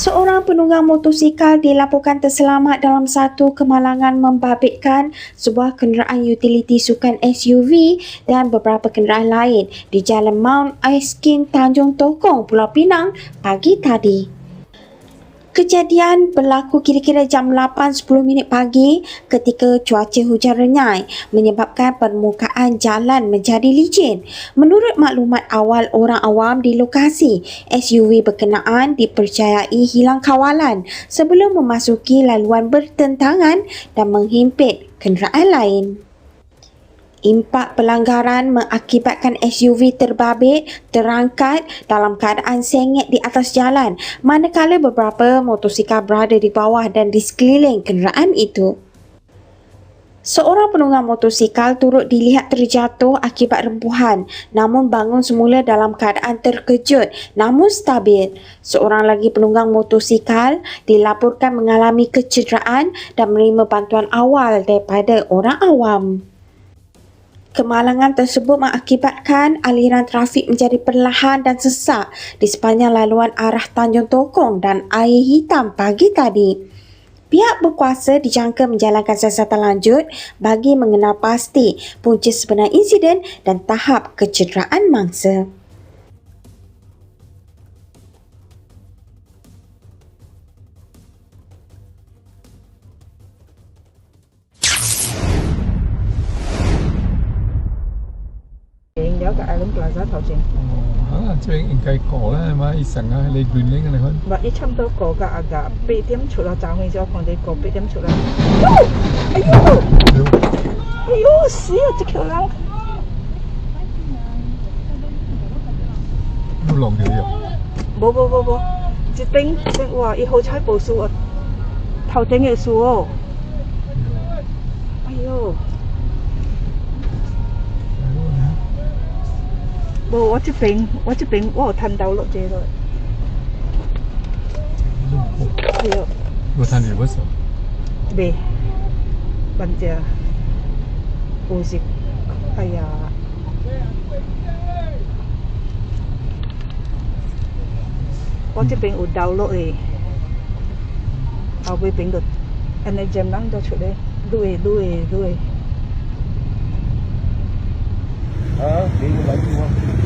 Seorang penunggang motosikal dilaporkan terselamat dalam satu kemalangan membabitkan sebuah kenderaan utility sukan SUV dan beberapa kenderaan lain di Jalan Mount King Tanjung Tokong, Pulau Pinang pagi tadi. Kejadian berlaku kira-kira jam 8.10 minit pagi ketika cuaca hujan renyai menyebabkan permukaan jalan menjadi licin. Menurut maklumat awal orang awam di lokasi, SUV berkenaan dipercayai hilang kawalan sebelum memasuki laluan bertentangan dan menghimpit kenderaan lain. Impak pelanggaran mengakibatkan SUV terbabit, terangkat dalam keadaan sengit di atas jalan manakala beberapa motosikal berada di bawah dan di sekeliling kenderaan itu. Seorang penunggang motosikal turut dilihat terjatuh akibat rempuhan namun bangun semula dalam keadaan terkejut namun stabil. Seorang lagi penunggang motosikal dilaporkan mengalami kecederaan dan menerima bantuan awal daripada orang awam. Kemalangan tersebut mengakibatkan aliran trafik menjadi perlahan dan sesak di sepanjang laluan arah Tanjung Tokong dan Air Hitam pagi tadi. Pihak berkuasa dijangka menjalankan siasatan lanjut bagi mengenal pasti punca sebenar insiden dan tahap kecederaan mangsa. Hiện ở cái Island Plaza 头先，啊，这边应该过啦，系嘛？一成啊，你乱拎嘅你看。唔系一差唔多过㗎阿㗎，八点出啦，站去咗放你过八点出啦。哟，哎呦，哎呦，死啊！只桥lang，要落条油。冇冇冇冇，一顶顶哇！一号彩部数啊，头顶嘅数哦， 冇我这边我这边我有睇到落这度，哎呦。我睇你乜时候？未，问只护士，哎呀，我这边有掉落嚟，后尾边度，人哋渐冷咗出嚟，撸嚟撸嚟撸嚟，啊，你要揾我。